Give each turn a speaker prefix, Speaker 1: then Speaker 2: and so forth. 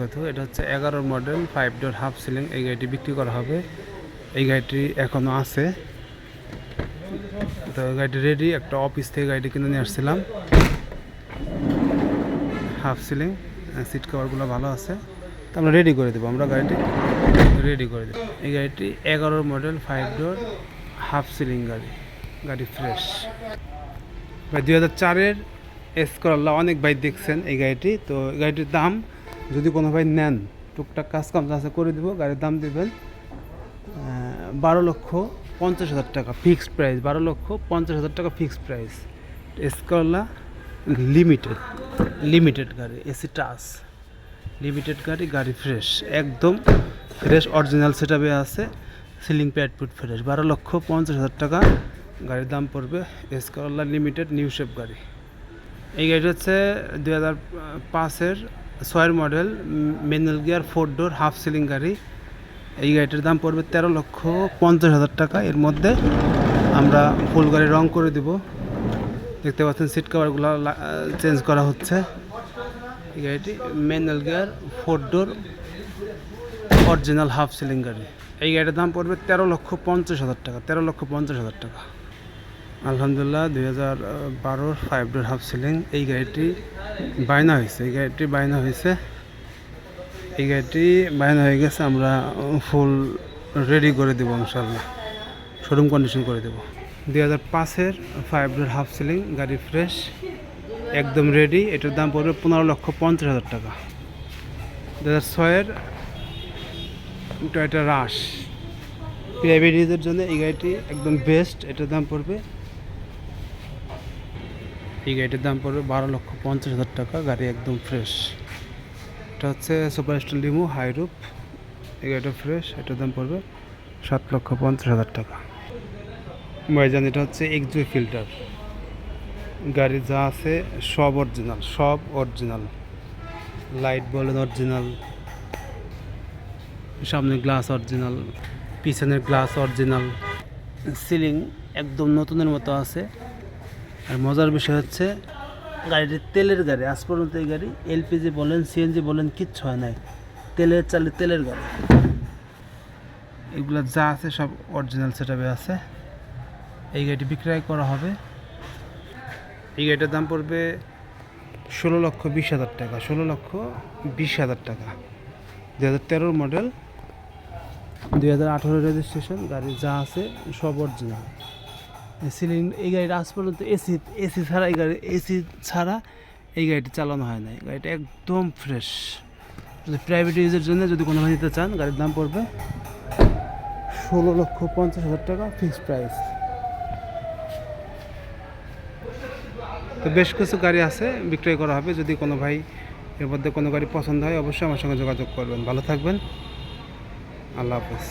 Speaker 1: কথা এটা হচ্ছে এগারো model five door half ceiling এই গাড়িটি বিক্রি করা হবে। এই গাড়িটি এখনও আছে। তো গাড়িটি রেডি একটা অফিস থেকে গাড়িটি কিনে নিয়ে আসছিলাম। হাফ সিলিং সিট কভারগুলো ভালো আছে। তো আমরা রেডি করে দেবো। আমরা গাড়িটি রেডি করে দেবো। এই গাড়িটি এগারো model five door half ceiling গাড়ি। গাড়ি ফ্রেশ দুই হাজার চারের এস করল্লা অনেক বাইক দেখছেন এই গাড়িটি। তো গাড়িটির দাম যদি কোনো ভাই নেন, টুকটাক কাজ কাম আছে করে দিব, গাড়ির দাম দিবেন বারো লক্ষ পঞ্চাশ হাজার টাকা ফিক্সড প্রাইস বারো লক্ষ পঞ্চাশ হাজার টাকা fixed price S Corolla limited limited গাড়ি এসি টাস লিমিটেড গাড়ি গাড়ি ফ্রেশ একদম ফ্রেশ অরিজিনাল সেট আছে সিলিং প্যাড ফুট ফ্রেশ বারো লক্ষ পঞ্চাশ হাজার টাকা গাড়ির দাম পড়বে S Corolla limited new shape গাড়ি। এই গাড়িটা হচ্ছে দু হাজার পাঁচের ছয়ের model manual gear, four door, half ceiling গাড়ি। এই গাড়িটার দাম পড়বে তেরো লক্ষ পঞ্চাশ হাজার টাকা। এর মধ্যে আমরা ফুল গাড়ি রং করে দিব। দেখতে পাচ্ছেন, সিট কভারগুলো চেঞ্জ করা হচ্ছে। এই গাড়িটি manual gear, four door, original half ceiling গাড়ি। এই গাড়িটার দাম পড়বে তেরো লক্ষ পঞ্চাশ হাজার টাকা। তেরো লক্ষ পঞ্চাশ হাজার টাকা। আলহামদুলিল্লাহ, দুই হাজার বারোর ফাইভ ডোর হাফ সিলিং। এই গাড়িটি বায়না হয়েছে, এই গাড়িটি বায়না হয়েছে। এই গাড়িটি বায়না হয়ে গেছে, আমরা ফুল রেডি করে দেবো ইনশাল্লাহ শোরুম কন্ডিশন করে দেবো। দুই হাজার পাঁচের ফাইভ ডোর হাফ সিলিং গাড়ি ফ্রেশ একদম রেডি এটার দাম পড়বে পনেরো লক্ষ পঞ্চাশ হাজার টাকা। দু হাজার ছয়ের টয়টা রাশ প্রাইভেট ইউজের জন্য এই গাড়িটি একদম বেস্ট এটার দাম পড়বে এই গাড়িটির দাম পড়বে বারো লক্ষ পঞ্চাশ হাজার টাকা, গাড়ি একদম ফ্রেশ এটা হচ্ছে সুপার স্টার লিমু হাই রুপ এই গাড়িটা ফ্রেশ এটার দাম পড়বে সাত লক্ষ পঞ্চাশ হাজার টাকা। ভাইজান, এটা হচ্ছে এক্সজু ফিল্টার গাড়ি যা আছে সব অরিজিনাল সব অরিজিনাল লাইট বলেন অরিজিনাল সামনে গ্লাস অরিজিনাল পিছনের গ্লাস অরিজিনাল সিলিং একদম নতুনের মতো আছে। আর মজার বিষয় হচ্ছে, গাড়িটি তেলের গাড়ি, আজ পর্যন্ত এই গাড়ি এলপিজি বলেন, সিএনজি বলেন, কিচ্ছু হয় নাই। তেলের চালে তেলের গাড়ি। এগুলো যা আছে সব অরিজিনাল সেটআপে আছে। এই গাড়িটি বিক্রয় করা হবে। এই গাড়িটার দাম পড়বে ষোলো লক্ষ বিশ হাজার টাকা, ষোলো লক্ষ বিশ হাজার টাকা। দু হাজার তেরোর মডেল দুই হাজার আঠারো রেজিস্ট্রেশন গাড়ি যা আছে সব অরিজিনাল সিলিং এই গাড়িটা আজ পর্যন্ত এসি এসি ছাড়া এই গাড়ি এসি ছাড়া এই গাড়িটি চালানো হয় না গাড়িটা একদম ফ্রেশ যদি প্রাইভেট ইউজের জন্য যদি কোনো নিতে চান, গাড়ির দাম পড়বে ষোলো লক্ষ পঞ্চাশ হাজার টাকা ফিক্সড প্রাইস তো বেশ কিছু গাড়ি আছে বিক্রয় করা হবে। যদি কোনো ভাই এর মধ্যে কোনো গাড়ি পছন্দ হয়, অবশ্যই আমার সঙ্গে যোগাযোগ করবেন। ভালো থাকবেন। আল্লাহ হাফেজ।